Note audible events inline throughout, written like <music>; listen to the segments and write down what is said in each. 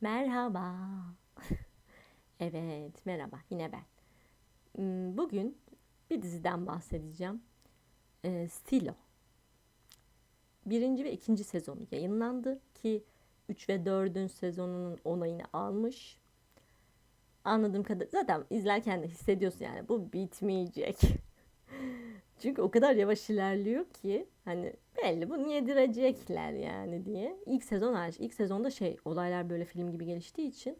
Merhaba. <laughs> Evet, merhaba. Yine ben. Hmm, Bugün bir diziden bahsedeceğim. Ee, Stilo. Birinci ve ikinci sezonu yayınlandı ki 3 ve 4'ün sezonunun onayını almış. Anladığım kadarıyla zaten izlerken de hissediyorsun yani bu bitmeyecek. <laughs> Çünkü o kadar yavaş ilerliyor ki hani belli bunu yedirecekler yani diye. İlk sezon hariç. ilk sezonda şey olaylar böyle film gibi geliştiği için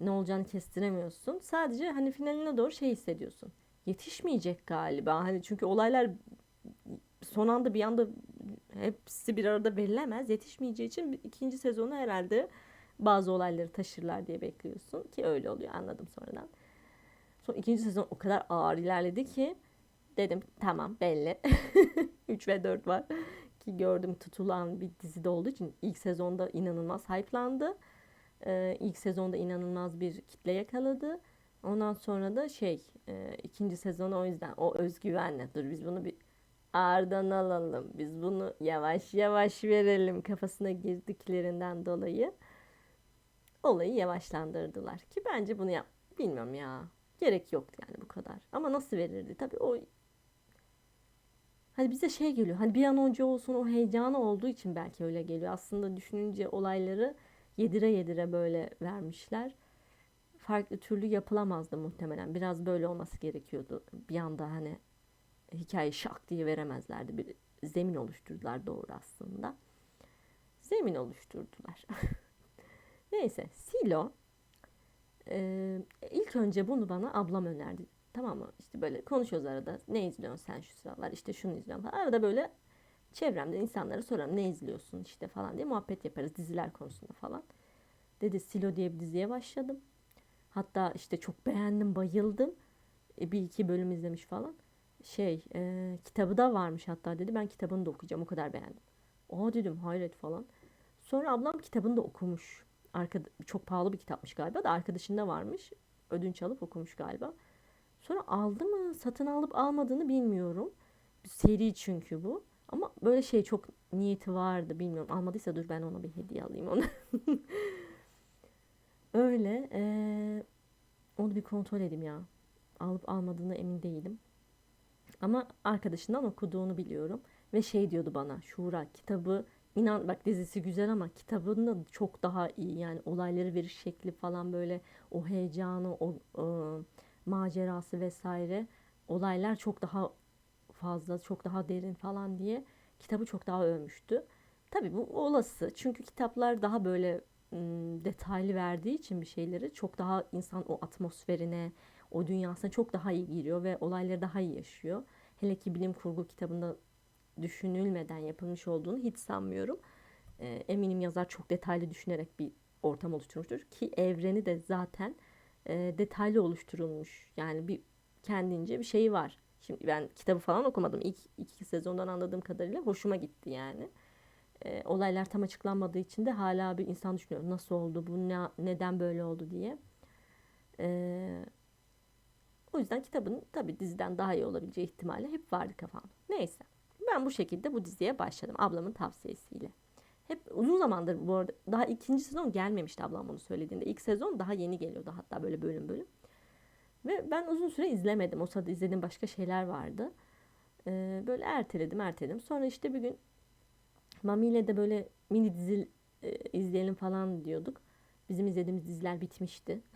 ne olacağını kestiremiyorsun. Sadece hani finaline doğru şey hissediyorsun. Yetişmeyecek galiba. Hani çünkü olaylar son anda bir anda hepsi bir arada verilemez. Yetişmeyeceği için ikinci sezonu herhalde bazı olayları taşırlar diye bekliyorsun ki öyle oluyor anladım sonradan. Son ikinci sezon o kadar ağır ilerledi ki dedim tamam belli. <laughs> 3 ve 4 var ki gördüm tutulan bir dizide olduğu için ilk sezonda inanılmaz hype'landı. Ee, ilk sezonda inanılmaz bir kitle yakaladı. Ondan sonra da şey e, ikinci sezonu o yüzden o özgüvenle dur biz bunu bir ağırdan alalım. Biz bunu yavaş yavaş verelim kafasına girdiklerinden dolayı olayı yavaşlandırdılar. Ki bence bunu yap bilmiyorum ya. Gerek yoktu yani bu kadar. Ama nasıl verirdi? Tabii o Hani bize şey geliyor. Hani bir an önce olsun o heyecanı olduğu için belki öyle geliyor. Aslında düşününce olayları yedire yedire böyle vermişler. Farklı türlü yapılamazdı muhtemelen. Biraz böyle olması gerekiyordu. Bir anda hani hikaye şak diye veremezlerdi. Bir zemin oluşturdular doğru aslında. Zemin oluşturdular. <laughs> Neyse Silo e, ilk önce bunu bana ablam önerdi. Tamam mı? İşte böyle konuşuyoruz arada. Ne izliyorsun sen şu sıralar? İşte şunu izliyorum falan. Arada böyle çevremde insanlara sorarım ne izliyorsun işte falan diye muhabbet yaparız diziler konusunda falan. Dedi Silo diye bir diziye başladım. Hatta işte çok beğendim, bayıldım. E, bir iki bölüm izlemiş falan. Şey, e, kitabı da varmış hatta dedi. Ben kitabını da okuyacağım. O kadar beğendim. Aa dedim hayret falan. Sonra ablam kitabını da okumuş. Arkada, çok pahalı bir kitapmış galiba da arkadaşında varmış. Ödünç alıp okumuş galiba. Sonra aldı mı, satın alıp almadığını bilmiyorum. Seri çünkü bu. Ama böyle şey çok niyeti vardı bilmiyorum. Almadıysa dur ben ona bir hediye alayım ona. <laughs> Öyle. eee, onu bir kontrol edeyim ya. Alıp almadığına emin değilim. Ama arkadaşından okuduğunu biliyorum. Ve şey diyordu bana. Şura kitabı inan bak dizisi güzel ama kitabında çok daha iyi. Yani olayları veriş şekli falan böyle o heyecanı, o ıı, macerası vesaire olaylar çok daha fazla, çok daha derin falan diye kitabı çok daha övmüştü. Tabii bu olası. Çünkü kitaplar daha böyle detaylı verdiği için bir şeyleri çok daha insan o atmosferine, o dünyasına çok daha iyi giriyor ve olayları daha iyi yaşıyor. Hele ki bilim kurgu kitabında düşünülmeden yapılmış olduğunu hiç sanmıyorum. Eminim yazar çok detaylı düşünerek bir ortam oluşturmuştur ki evreni de zaten e, detaylı oluşturulmuş. Yani bir kendince bir şeyi var. Şimdi ben kitabı falan okumadım. İlk iki sezondan anladığım kadarıyla hoşuma gitti yani. E, olaylar tam açıklanmadığı için de hala bir insan düşünüyor. Nasıl oldu bu, ne, neden böyle oldu diye. E, o yüzden kitabın tabii diziden daha iyi olabileceği ihtimali hep vardı kafamda. Neyse. Ben bu şekilde bu diziye başladım ablamın tavsiyesiyle. Hep uzun zamandır bu arada daha ikinci sezon gelmemişti ablam onu söylediğinde. İlk sezon daha yeni geliyordu hatta böyle bölüm bölüm. Ve ben uzun süre izlemedim. O sırada izlediğim başka şeyler vardı. Ee, böyle erteledim erteledim. Sonra işte bir gün Mami ile de böyle mini dizi e, izleyelim falan diyorduk. Bizim izlediğimiz diziler bitmişti. <laughs>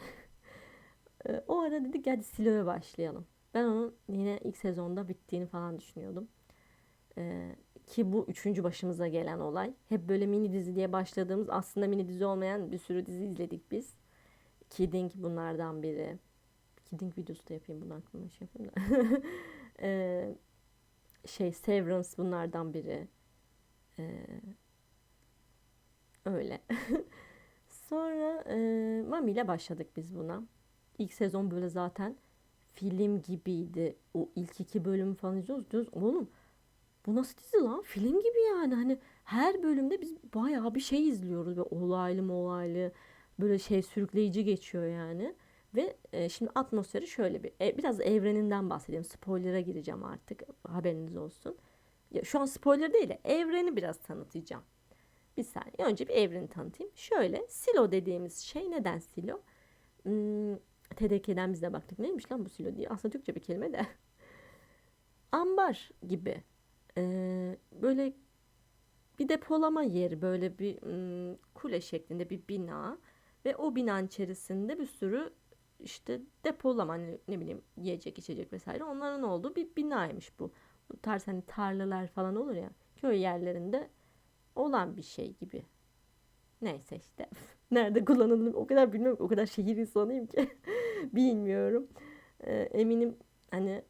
Ee, o ara dedik hadi Silo'ya başlayalım. Ben onun yine ilk sezonda bittiğini falan düşünüyordum. Ee, ki bu üçüncü başımıza gelen olay. Hep böyle mini dizi diye başladığımız aslında mini dizi olmayan bir sürü dizi izledik biz. Kidding bunlardan biri. Kidding videosu da yapayım bundan aklıma şey yapayım da. <laughs> Ee, şey Severance bunlardan biri. Ee, öyle. <laughs> Sonra e, Mami ile başladık biz buna. İlk sezon böyle zaten film gibiydi. O ilk iki bölümü falan izliyoruz. Diyoruz oğlum bu nasıl dizi lan? Film gibi yani. Hani her bölümde biz bayağı bir şey izliyoruz. Ve olaylı mı olaylı böyle şey sürükleyici geçiyor yani. Ve e, şimdi atmosferi şöyle bir e, biraz evreninden bahsedeyim. Spoiler'a gireceğim artık. Haberiniz olsun. Ya, şu an spoiler değil de evreni biraz tanıtacağım. Bir saniye. Önce bir evrini tanıtayım. Şöyle silo dediğimiz şey neden silo? Hmm, TDK'den biz de baktık. Neymiş lan bu silo diye. Aslında Türkçe bir kelime de. <laughs> Ambar gibi. Ee, böyle bir depolama yeri. Böyle bir hmm, kule şeklinde bir bina. Ve o binanın içerisinde bir sürü işte depolama hani ne bileyim yiyecek içecek vesaire onların olduğu bir binaymış bu. Bu tarz hani tarlalar falan olur ya köy yerlerinde olan bir şey gibi. Neyse işte. <laughs> Nerede kullanıldığını o kadar bilmiyorum. O kadar şehir insanıyım ki. <laughs> Bilmiyorum. Ee, eminim hani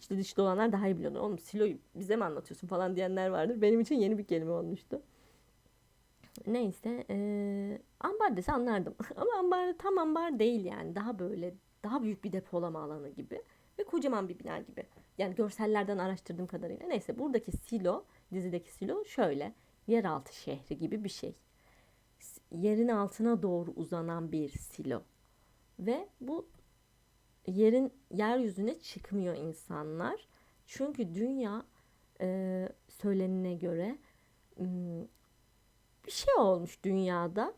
içli dışlı olanlar daha iyi biliyorlar. Oğlum siloyu bize mi anlatıyorsun falan diyenler vardır. Benim için yeni bir kelime olmuştu. Neyse e, ambar dese anlardım. <laughs> Ama ambar tam ambar değil yani. Daha böyle daha büyük bir depolama alanı gibi. Ve kocaman bir bina gibi. Yani görsellerden araştırdığım kadarıyla. Neyse buradaki silo, dizideki silo şöyle. Yeraltı şehri gibi bir şey. Yerin altına doğru uzanan bir silo. Ve bu yerin yeryüzüne çıkmıyor insanlar. Çünkü dünya e, söylenene göre bir şey olmuş dünyada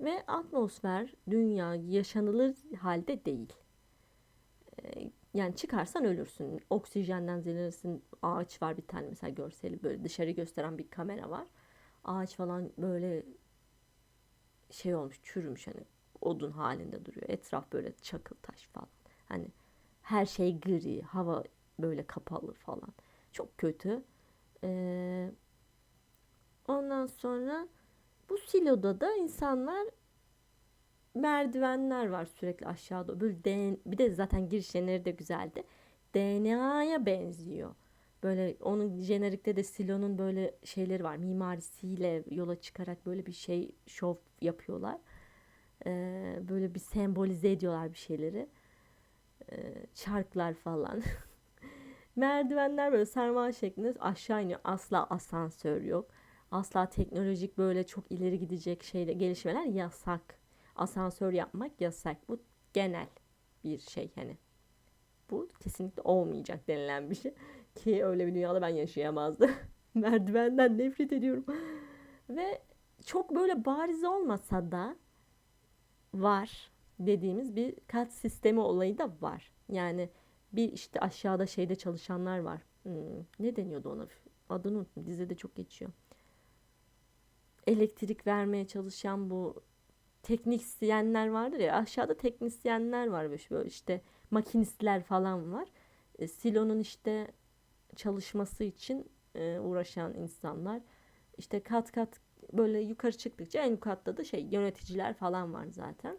ve atmosfer dünya yaşanılır halde değil. Ee, yani çıkarsan ölürsün. Oksijenden zehirlenirsin. Ağaç var bir tane mesela görseli böyle dışarı gösteren bir kamera var. Ağaç falan böyle şey olmuş çürümüş hani odun halinde duruyor. Etraf böyle çakıl taş falan. Hani her şey gri, hava böyle kapalı falan. Çok kötü. Ee, ondan sonra bu siloda da insanlar merdivenler var sürekli aşağıda. Böyle DNA, bir de zaten girişleri de güzeldi. DNA'ya benziyor. Böyle onun jenerikte de silonun böyle şeyleri var. Mimarisiyle yola çıkarak böyle bir şey şov yapıyorlar. Ee, böyle bir sembolize ediyorlar bir şeyleri. Çarklar falan. <laughs> Merdivenler böyle sarmal şeklinde aşağı iniyor. Asla asansör yok. Asla teknolojik böyle çok ileri gidecek şeyle gelişmeler yasak. Asansör yapmak yasak. Bu genel bir şey hani. Bu kesinlikle olmayacak denilen bir şey. <laughs> Ki öyle bir dünyada ben yaşayamazdım. <laughs> Merdivenden nefret ediyorum. Ve çok böyle bariz olmasa da var dediğimiz bir kat sistemi olayı da var. Yani bir işte aşağıda şeyde çalışanlar var. Hmm, ne deniyordu ona? Adını unuttum. Dizide çok geçiyor elektrik vermeye çalışan bu teknisyenler vardır ya aşağıda teknisyenler var böyle işte makinistler falan var. E, silonun işte çalışması için e, uğraşan insanlar işte kat kat böyle yukarı çıktıkça en katta da şey yöneticiler falan var zaten.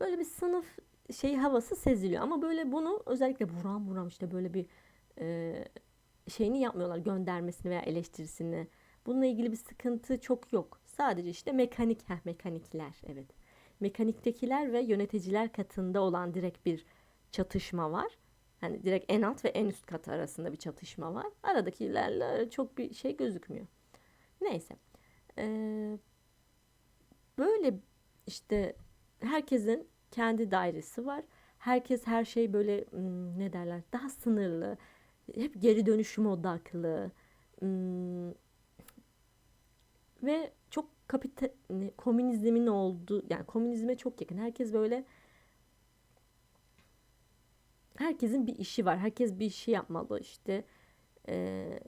Böyle bir sınıf şey havası seziliyor ama böyle bunu özellikle buram buram işte böyle bir e, şeyini yapmıyorlar göndermesini veya eleştirisini Bununla ilgili bir sıkıntı çok yok. Sadece işte mekanik, heh, mekanikler evet. Mekaniktekiler ve yöneticiler katında olan direkt bir çatışma var. Hani direkt en alt ve en üst kat arasında bir çatışma var. Aradakilerle çok bir şey gözükmüyor. Neyse. Ee, böyle işte herkesin kendi dairesi var. Herkes her şey böyle hmm, ne derler daha sınırlı. Hep geri dönüşüm odaklı. Hmm, ve çok kapital komünizmin olduğu yani komünizme çok yakın. Herkes böyle herkesin bir işi var. Herkes bir işi yapmalı işte. Ee,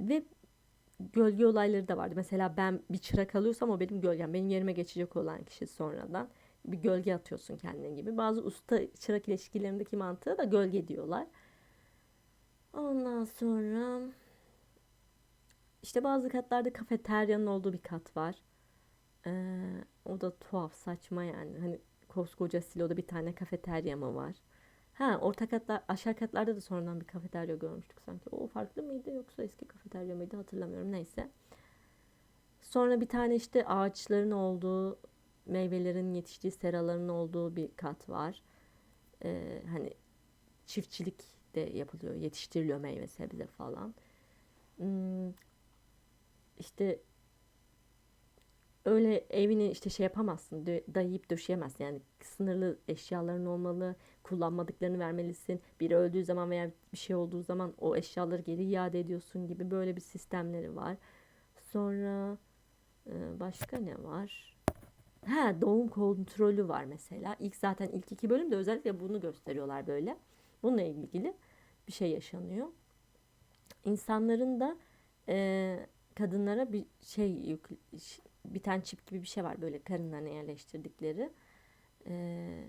ve gölge olayları da vardı. Mesela ben bir çırak alıyorsam o benim gölgem. Benim yerime geçecek olan kişi sonradan. Bir gölge atıyorsun kendine gibi. Bazı usta çırak ilişkilerindeki mantığı da gölge diyorlar. Ondan sonra işte bazı katlarda kafeteryanın olduğu bir kat var. Ee, o da tuhaf, saçma yani. Hani koskoca siloda bir tane kafeterya mı var? Ha, orta katlar, aşağı katlarda da sonradan bir kafeterya görmüştük sanki. O farklı mıydı yoksa eski kafeterya mıydı hatırlamıyorum. Neyse. Sonra bir tane işte ağaçların olduğu, meyvelerin yetiştiği seraların olduğu bir kat var. Ee, hani çiftçilik de yapılıyor, yetiştiriliyor meyve sebze falan. Hmm, işte öyle evini işte şey yapamazsın, dayayıp döşeyemezsin. Yani sınırlı eşyaların olmalı, kullanmadıklarını vermelisin. Biri öldüğü zaman veya bir şey olduğu zaman o eşyaları geri iade ediyorsun gibi böyle bir sistemleri var. Sonra e, başka ne var? Ha doğum kontrolü var mesela. İlk zaten ilk iki bölümde özellikle bunu gösteriyorlar böyle. Bununla ilgili bir şey yaşanıyor. İnsanların da e, kadınlara bir şey yük, bir tane çip gibi bir şey var böyle karınlarına yerleştirdikleri. E,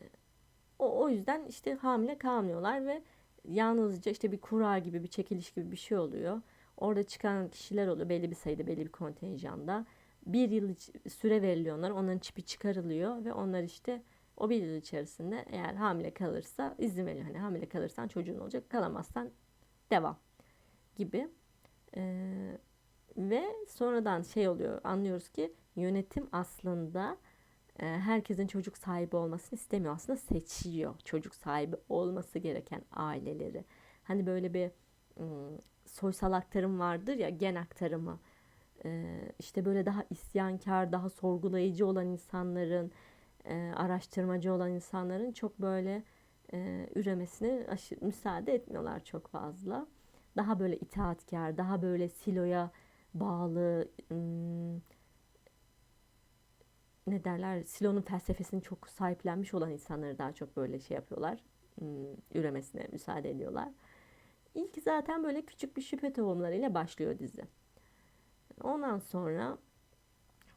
o, o yüzden işte hamile kalmıyorlar ve yalnızca işte bir kura gibi bir çekiliş gibi bir şey oluyor. Orada çıkan kişiler oluyor belli bir sayıda belli bir kontenjanda. Bir yıl süre veriliyor onlara. Onların çipi çıkarılıyor ve onlar işte o bir yıl içerisinde eğer hamile kalırsa izin veriyor. Hani hamile kalırsan çocuğun olacak kalamazsan devam gibi. Ee, ve sonradan şey oluyor anlıyoruz ki yönetim aslında e, herkesin çocuk sahibi olmasını istemiyor. Aslında seçiyor çocuk sahibi olması gereken aileleri. Hani böyle bir soysal aktarım vardır ya gen aktarımı. Ee, işte böyle daha isyankar, daha sorgulayıcı olan insanların, e, araştırmacı olan insanların çok böyle e, üremesine müsaade etmiyorlar çok fazla. Daha böyle itaatkar, daha böyle siloya bağlı, ne derler, silonun felsefesini çok sahiplenmiş olan insanları daha çok böyle şey yapıyorlar, üremesine müsaade ediyorlar. İlk zaten böyle küçük bir şüphe tohumlarıyla başlıyor dizi. Ondan sonra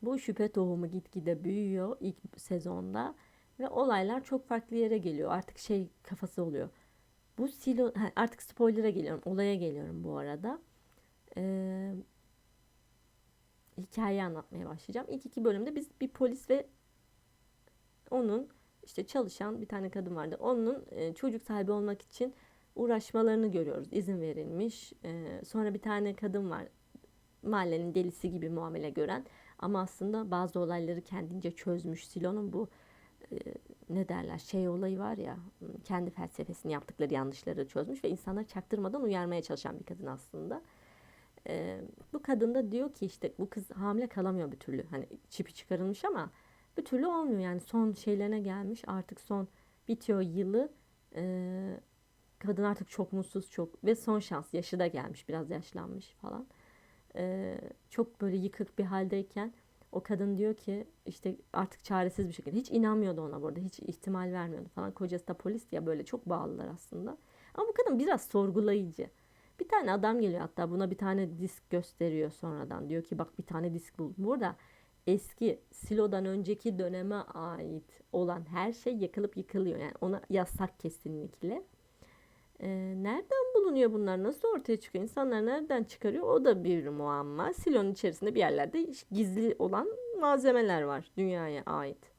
bu şüphe tohumu gitgide büyüyor ilk sezonda ve olaylar çok farklı yere geliyor. Artık şey kafası oluyor. Bu silo artık spoiler'a geliyorum. Olaya geliyorum bu arada. Ee, hikayeyi anlatmaya başlayacağım. İlk iki bölümde biz bir polis ve onun işte çalışan bir tane kadın vardı. Onun e, çocuk sahibi olmak için uğraşmalarını görüyoruz. İzin verilmiş. Ee, sonra bir tane kadın var. Mahallenin delisi gibi muamele gören ama aslında bazı olayları kendince çözmüş. Silo'nun bu e, ne derler şey olayı var ya kendi felsefesini yaptıkları yanlışları çözmüş ve insanları çaktırmadan uyarmaya çalışan bir kadın aslında. E, bu kadın da diyor ki işte bu kız hamile kalamıyor bir türlü. Hani çipi çıkarılmış ama bir türlü olmuyor. Yani son şeylerine gelmiş. Artık son bitiyor yılı. E, kadın artık çok mutsuz çok ve son şans. Yaşı da gelmiş biraz yaşlanmış falan. E, çok böyle yıkık bir haldeyken o kadın diyor ki işte artık çaresiz bir şekilde. Hiç inanmıyordu ona burada hiç ihtimal vermiyordu falan. Kocası da polis ya böyle çok bağlılar aslında. Ama bu kadın biraz sorgulayıcı bir tane adam geliyor hatta buna bir tane disk gösteriyor sonradan diyor ki bak bir tane disk buldum burada eski silodan önceki döneme ait olan her şey yakılıp yıkılıyor yani ona yasak kesinlikle ee, nereden bulunuyor bunlar? Nasıl ortaya çıkıyor? İnsanlar nereden çıkarıyor? O da bir muamma. Silonun içerisinde bir yerlerde gizli olan malzemeler var dünyaya ait.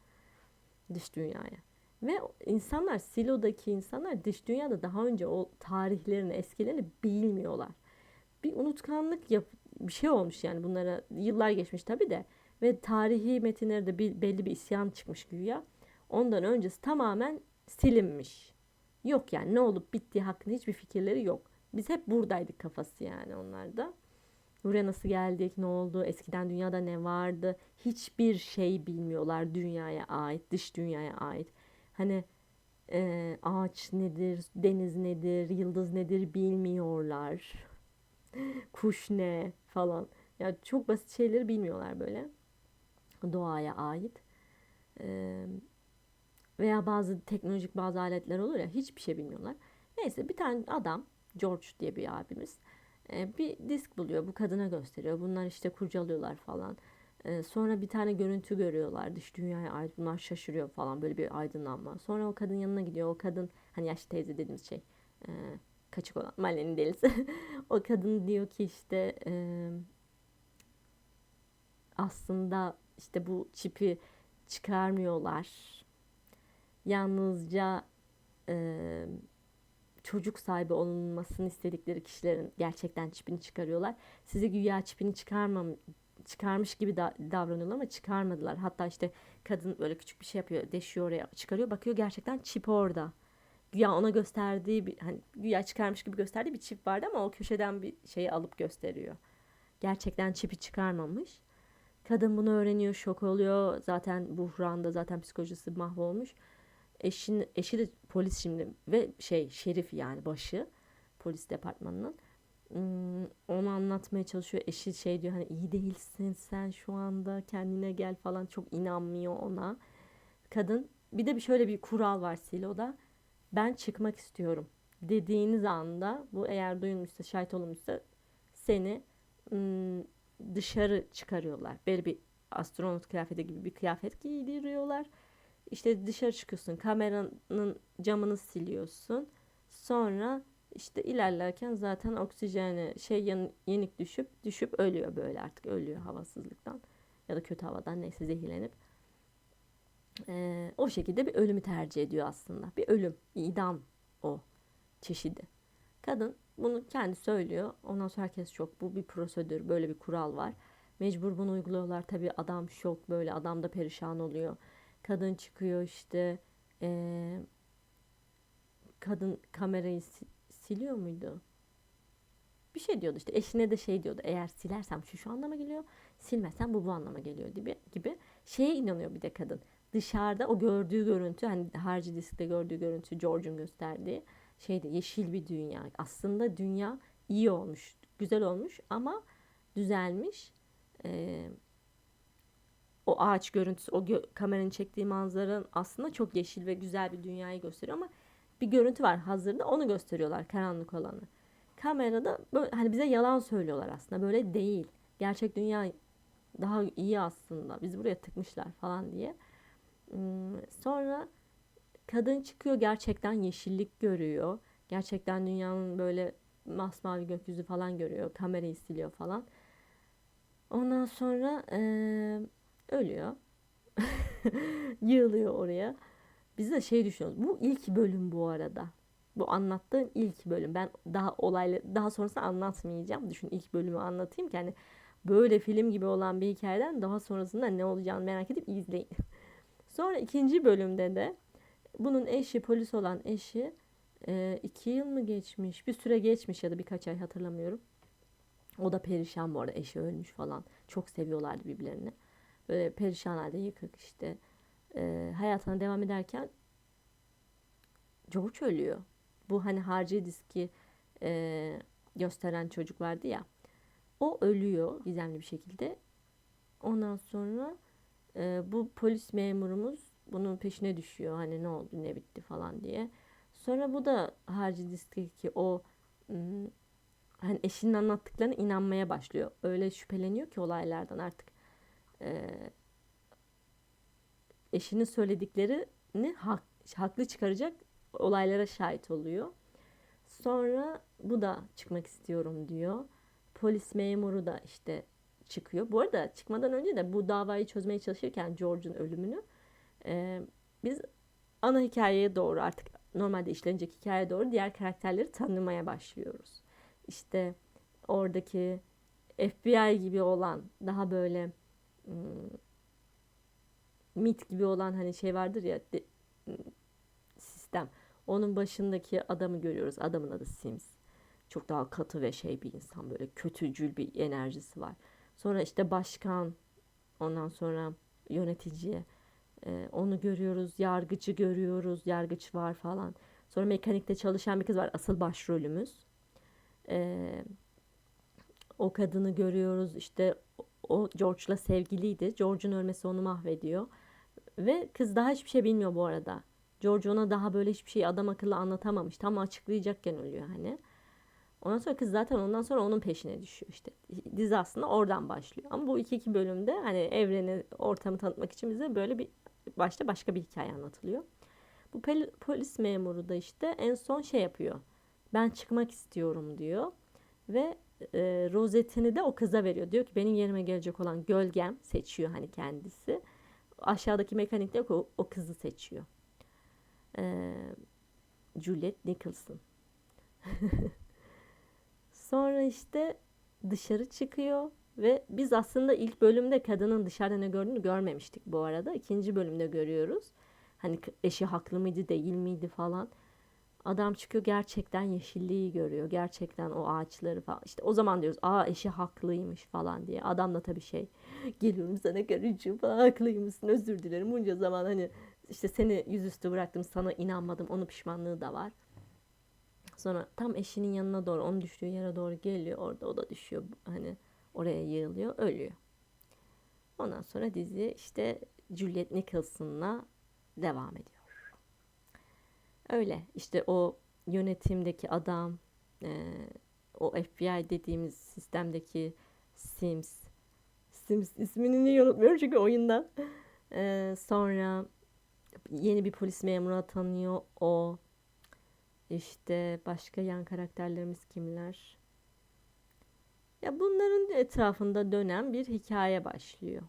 Dış dünyaya. Ve insanlar, silodaki insanlar dış dünyada daha önce o tarihlerini, eskilerini bilmiyorlar. Bir unutkanlık yap bir şey olmuş yani bunlara yıllar geçmiş tabii de ve tarihi metinlerde bir, belli bir isyan çıkmış güya. Ondan öncesi tamamen silinmiş. Yok yani ne olup bittiği hakkında hiçbir fikirleri yok. Biz hep buradaydık kafası yani onlarda. Buraya nasıl geldik, ne oldu, eskiden dünyada ne vardı, hiçbir şey bilmiyorlar dünyaya ait, dış dünyaya ait. Hani e, ağaç nedir, deniz nedir, yıldız nedir bilmiyorlar. <laughs> Kuş ne falan. Ya çok basit şeyleri bilmiyorlar böyle. Doğaya ait. Eee veya bazı teknolojik bazı aletler olur ya hiçbir şey bilmiyorlar. Neyse bir tane adam George diye bir abimiz e, bir disk buluyor bu kadına gösteriyor. Bunlar işte kurcalıyorlar falan. E, sonra bir tane görüntü görüyorlar dış dünyaya ait bunlar şaşırıyor falan böyle bir aydınlanma. Sonra o kadın yanına gidiyor o kadın hani yaşlı teyze dediğimiz şey e, kaçık olan mahallenin delisi. <laughs> o kadın diyor ki işte e, aslında işte bu çipi çıkarmıyorlar yalnızca e, çocuk sahibi olunmasını istedikleri kişilerin gerçekten çipini çıkarıyorlar. Sizi güya çipini çıkarmam çıkarmış gibi da, davranıyorlar ama çıkarmadılar. Hatta işte kadın böyle küçük bir şey yapıyor, deşiyor oraya, çıkarıyor, bakıyor gerçekten çip orada. Güya ona gösterdiği bir hani güya çıkarmış gibi gösterdiği bir çip vardı ama o köşeden bir şeyi alıp gösteriyor. Gerçekten çipi çıkarmamış. Kadın bunu öğreniyor, şok oluyor. Zaten buhranda, zaten psikolojisi mahvolmuş. Eşin, eşi de polis şimdi ve şey şerif yani başı polis departmanının. Hmm, onu anlatmaya çalışıyor. Eşi şey diyor hani iyi değilsin sen şu anda kendine gel falan çok inanmıyor ona. Kadın bir de bir şöyle bir kural var Silo'da. Ben çıkmak istiyorum dediğiniz anda bu eğer duyulmuşsa şahit olunmuşsa seni dışarı çıkarıyorlar. Böyle bir astronot kıyafeti gibi bir kıyafet giydiriyorlar. İşte dışarı çıkıyorsun. Kameranın camını siliyorsun. Sonra işte ilerlerken zaten oksijeni şey yan, yenik düşüp düşüp ölüyor böyle artık ölüyor havasızlıktan ya da kötü havadan neyse zehirlenip. Ee, o şekilde bir ölümü tercih ediyor aslında. Bir ölüm, idam o çeşidi. Kadın bunu kendi söylüyor. Ondan sonra herkes çok bu bir prosedür, böyle bir kural var. Mecbur bunu uyguluyorlar. Tabii adam şok böyle adam da perişan oluyor. Kadın çıkıyor işte ee, kadın kamerayı siliyor muydu? Bir şey diyordu işte. Eşine de şey diyordu. Eğer silersem şu şu anlama geliyor silmezsem bu bu anlama geliyor gibi gibi şeye inanıyor bir de kadın. Dışarıda o gördüğü görüntü hani harcı diskte gördüğü görüntü George'un gösterdiği şeyde yeşil bir dünya. Aslında dünya iyi olmuş güzel olmuş ama düzelmiş. Ee, o ağaç görüntüsü o gö- kameranın çektiği manzaranın aslında çok yeşil ve güzel bir dünyayı gösteriyor ama bir görüntü var hazırda onu gösteriyorlar karanlık olanı. Kamerada böyle hani bize yalan söylüyorlar aslında böyle değil. Gerçek dünya daha iyi aslında. Biz buraya tıkmışlar falan diye. Hmm, sonra kadın çıkıyor gerçekten yeşillik görüyor. Gerçekten dünyanın böyle masmavi gökyüzü falan görüyor. Kamerayı siliyor falan. Ondan sonra ee, ölüyor. <laughs> Yığılıyor oraya. Biz de şey düşünüyoruz. Bu ilk bölüm bu arada. Bu anlattığım ilk bölüm. Ben daha olaylı daha sonrasında anlatmayacağım. Düşün ilk bölümü anlatayım ki hani böyle film gibi olan bir hikayeden daha sonrasında ne olacağını merak edip izleyin. <laughs> Sonra ikinci bölümde de bunun eşi polis olan eşi e, iki yıl mı geçmiş bir süre geçmiş ya da birkaç ay hatırlamıyorum. O da perişan bu arada eşi ölmüş falan. Çok seviyorlardı birbirlerini. Böyle perişan halde yıkık işte e, hayatına devam ederken George ölüyor. Bu hani harcı diski e, gösteren çocuk vardı ya. O ölüyor gizemli bir şekilde. Ondan sonra e, bu polis memurumuz bunun peşine düşüyor. Hani ne oldu ne bitti falan diye. Sonra bu da harcı diskteki o hani eşinin anlattıklarına inanmaya başlıyor. Öyle şüpheleniyor ki olaylardan artık. E, eşinin söylediklerini hak, haklı çıkaracak olaylara şahit oluyor. Sonra bu da çıkmak istiyorum diyor. Polis memuru da işte çıkıyor. Bu arada çıkmadan önce de bu davayı çözmeye çalışırken George'un ölümünü e, biz ana hikayeye doğru artık normalde işlenecek hikayeye doğru diğer karakterleri tanımaya başlıyoruz. İşte oradaki FBI gibi olan daha böyle hmm, mit gibi olan hani şey vardır ya de, sistem. Onun başındaki adamı görüyoruz. Adamın adı Sims. Çok daha katı ve şey bir insan böyle kötücül bir enerjisi var. Sonra işte başkan, ondan sonra yönetici, e, onu görüyoruz. Yargıcı görüyoruz. Yargıç var falan. Sonra mekanikte çalışan bir kız var. Asıl başrolümüz. E, o kadını görüyoruz. İşte o George'la sevgiliydi. George'un ölmesi onu mahvediyor. Ve kız daha hiçbir şey bilmiyor bu arada. George ona daha böyle hiçbir şey adam akıllı anlatamamış. Tam açıklayacakken ölüyor hani. Ondan sonra kız zaten ondan sonra onun peşine düşüyor işte. Dizi aslında oradan başlıyor. Ama bu iki iki bölümde hani evreni, ortamı tanıtmak için bize böyle bir başta başka bir hikaye anlatılıyor. Bu polis memuru da işte en son şey yapıyor. Ben çıkmak istiyorum diyor. Ve e, rozetini de o kıza veriyor. Diyor ki benim yerime gelecek olan gölgem seçiyor hani kendisi aşağıdaki mekanikte o, o kızı seçiyor. Ee, Juliet Nicholson. <laughs> Sonra işte dışarı çıkıyor ve biz aslında ilk bölümde kadının dışarıda ne gördüğünü görmemiştik bu arada. İkinci bölümde görüyoruz. Hani eşi haklı mıydı değil miydi falan. Adam çıkıyor gerçekten yeşilliği görüyor. Gerçekten o ağaçları falan. İşte o zaman diyoruz aa eşi haklıymış falan diye. Adam da tabii şey geliyorum sana karıcığım falan haklıymışsın özür dilerim. Bunca zaman hani işte seni yüzüstü bıraktım sana inanmadım onun pişmanlığı da var. Sonra tam eşinin yanına doğru onun düştüğü yere doğru geliyor. Orada o da düşüyor hani oraya yığılıyor ölüyor. Ondan sonra dizi işte Juliet Nicholson'la devam ediyor. Öyle işte o yönetimdeki adam, e, o FBI dediğimiz sistemdeki Sims, Sims ismini niye unutmuyorum çünkü oyunda. E, sonra yeni bir polis memuru atanıyor o. İşte başka yan karakterlerimiz kimler? Ya bunların etrafında dönen bir hikaye başlıyor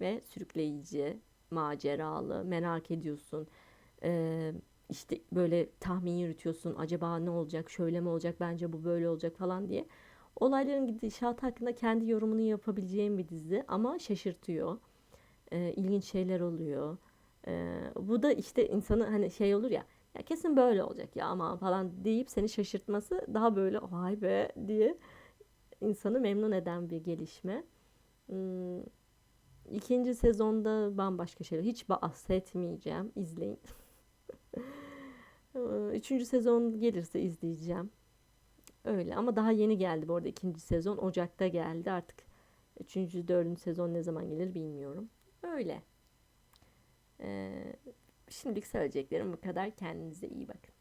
ve sürükleyici, maceralı, merak ediyorsun. Ee, işte böyle tahmin yürütüyorsun. Acaba ne olacak? Şöyle mi olacak? Bence bu böyle olacak falan diye. Olayların gidişatı hakkında kendi yorumunu yapabileceğim bir dizi ama şaşırtıyor. Ee, ilginç şeyler oluyor. Ee, bu da işte insanı hani şey olur ya ya kesin böyle olacak ya ama falan deyip seni şaşırtması daha böyle vay be diye insanı memnun eden bir gelişme. Hmm, ikinci sezonda bambaşka şeyler. Hiç bahsetmeyeceğim. İzleyin. <laughs> Üçüncü sezon gelirse izleyeceğim. Öyle ama daha yeni geldi bu arada ikinci sezon. Ocak'ta geldi artık. Üçüncü, dördüncü sezon ne zaman gelir bilmiyorum. Öyle. Ee, şimdilik söyleyeceklerim bu kadar. Kendinize iyi bakın.